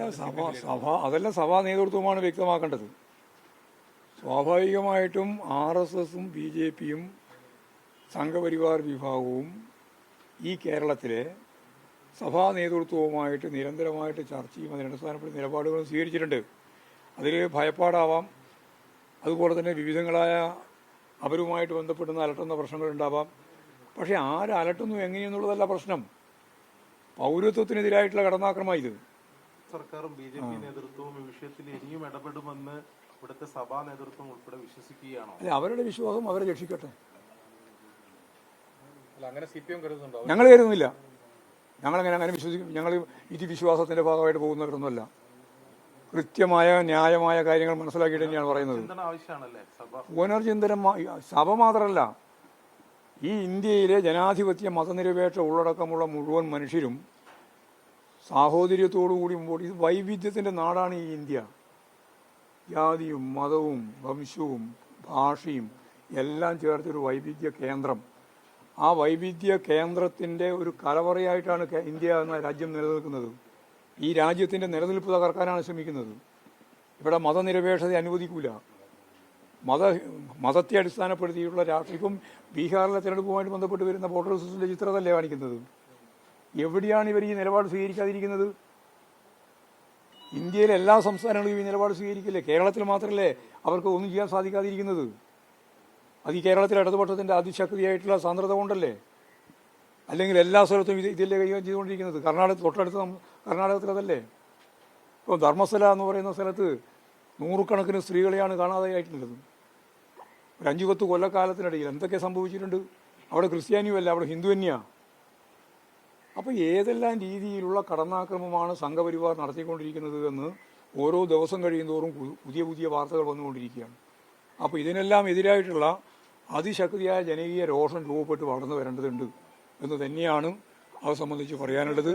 അതല്ല സഭ സഭ അതല്ല സഭാ നേതൃത്വമാണ് വ്യക്തമാക്കേണ്ടത്. സ്വാഭാവികമായിട്ടും ആർ എസ് എസും ബി ജെ പിയും സംഘപരിവാർ വിഭാഗവും ഈ കേരളത്തിലെ സഭാ നേതൃത്വവുമായിട്ട് നിരന്തരമായിട്ട് ചർച്ചയും അതിനടിസ്ഥാനപ്പെട്ട നിലപാടുകളും സ്വീകരിച്ചിട്ടുണ്ട്. അതിൽ ഭയപ്പാടാവാം. അതുപോലെ തന്നെ വിവിധങ്ങളായ അവരുമായിട്ട് ബന്ധപ്പെടുന്ന അലട്ടുന്ന പ്രശ്നങ്ങളുണ്ടാവാം. പക്ഷേ ആരലട്ടുന്നു എങ്ങനെയെന്നുള്ളതല്ല പ്രശ്നം. പൗരത്വത്തിനെതിരായിട്ടുള്ള കടന്നാക്രമമാണ് ഇത്. സർക്കാരും ബി ജെ പി നേതൃത്വവും ഈ വിഷയത്തിൽ ഇനിയും ഇടപെടുമെന്ന് ഇവിടുത്തെ സഭാ നേതൃത്വം ഉൾപ്പെടെ വിശ്വസിക്കുകയാണോ? അല്ലെ അവരുടെ വിശ്വാസം അവരെ രക്ഷിക്കട്ടെ. അല്ല അങ്ങനെ സി പി എം കരുതുന്നുണ്ടോ? ഞങ്ങൾ കരുതുന്നില്ല. ഞങ്ങളങ്ങനെ അങ്ങനെ വിശ്വസിക്കും? ഞങ്ങൾ ഇത് വിശ്വാസത്തിന്റെ ഭാഗമായിട്ട് പോകുന്നവരൊന്നുമല്ല കൃത്യമായ ന്യായമായ കാര്യങ്ങൾ മനസ്സിലാക്കിയിട്ട് തന്നെയാണ് പറയുന്നത്. ചിന്തന ആവശ്യമാണല്ലേ സഭ? പുനർചിന്തനം സഭ മാത്രമല്ല ഈ ഇന്ത്യയിലെ ജനാധിപത്യ മതനിരപേക്ഷ ഉള്ളടക്കമുള്ള മുഴുവൻ മനുഷ്യരും സാഹോദര്യത്തോടുകൂടി മുമ്പോട്ട്. ഇത് വൈവിധ്യത്തിന്റെ നാടാണ് ഈ ഇന്ത്യ. ജാതിയും മതവും വംശവും ഭാഷയും എല്ലാം ചേർത്തൊരു വൈവിധ്യ കേന്ദ്രം. ആ വൈവിധ്യ കേന്ദ്രത്തിന്റെ ഒരു കലവറയായിട്ടാണ് ഇന്ത്യ എന്ന രാജ്യം നിലനിൽക്കുന്നത്. ഈ രാജ്യത്തിന്റെ നിലനിൽപ്പ് തകർക്കാനാണ് ശ്രമിക്കുന്നത്. ഇവിടെ മതനിരപേക്ഷത അനുവദിക്കൂല. മത മതത്തെ അടിസ്ഥാനപ്പെടുത്തിയിട്ടുള്ള രാഷ്ട്രീയം ബീഹാറിലെ തെരഞ്ഞെടുപ്പുമായിട്ട് ബന്ധപ്പെട്ട് വരുന്ന വോട്ടർ ചിത്രത്തല്ലേ കാണിക്കുന്നത്? എവിടെയാണ് ഇവർ ഈ നിലപാട് സ്വീകരിക്കാതിരിക്കുന്നത്? ഇന്ത്യയിലെ എല്ലാ സംസ്ഥാനങ്ങളും ഈ നിലപാട് സ്വീകരിക്കില്ലേ? കേരളത്തിൽ മാത്രമല്ലേ അവർക്ക് ഒന്നും ചെയ്യാൻ സാധിക്കാതിരിക്കുന്നത്? അത് ഈ കേരളത്തിലെ ഇടതുപക്ഷത്തിന്റെ അതിശക്തിയായിട്ടുള്ള സാന്ദ്രത കൊണ്ടല്ലേ? അല്ലെങ്കിൽ എല്ലാ സ്ഥലത്തും ഇത് ഇതല്ലേ കൈകാര്യം ചെയ്തുകൊണ്ടിരിക്കുന്നത്? കർണാടക തൊട്ടടുത്ത് കർണാടകത്തിലതല്ലേ ഇപ്പോൾ ധർമ്മസ്ഥല എന്ന് പറയുന്ന സ്ഥലത്ത് നൂറുകണക്കിന് സ്ത്രീകളെയാണ് കാണാതെയായിട്ടുള്ളത് ഒരു അഞ്ചു പത്ത് കൊല്ലക്കാലത്തിനിടയിൽ എന്തൊക്കെ സംഭവിച്ചിട്ടുണ്ട്? അവിടെ ക്രിസ്ത്യാനിയുമല്ല അവിടെ ഹിന്ദു തന്നെയാ അപ്പോൾ ഏതെല്ലാം രീതിയിലുള്ള കടന്നാക്രമമാണ് സംഘപരിവാർ നടത്തിക്കൊണ്ടിരിക്കുന്നത് എന്ന് ഓരോ ദിവസം കഴിയുന്തോറും പുതിയ പുതിയ വാർത്തകൾ വന്നുകൊണ്ടിരിക്കുകയാണ്. അപ്പോൾ ഇതിനെല്ലാം എതിരായിട്ടുള്ള അതിശക്തിയായ ജനകീയ രോഷം രൂപപ്പെട്ട് വളർന്നു വരേണ്ടതുണ്ട് എന്ന് തന്നെയാണ് അത് സംബന്ധിച്ച് പറയാനുള്ളത്.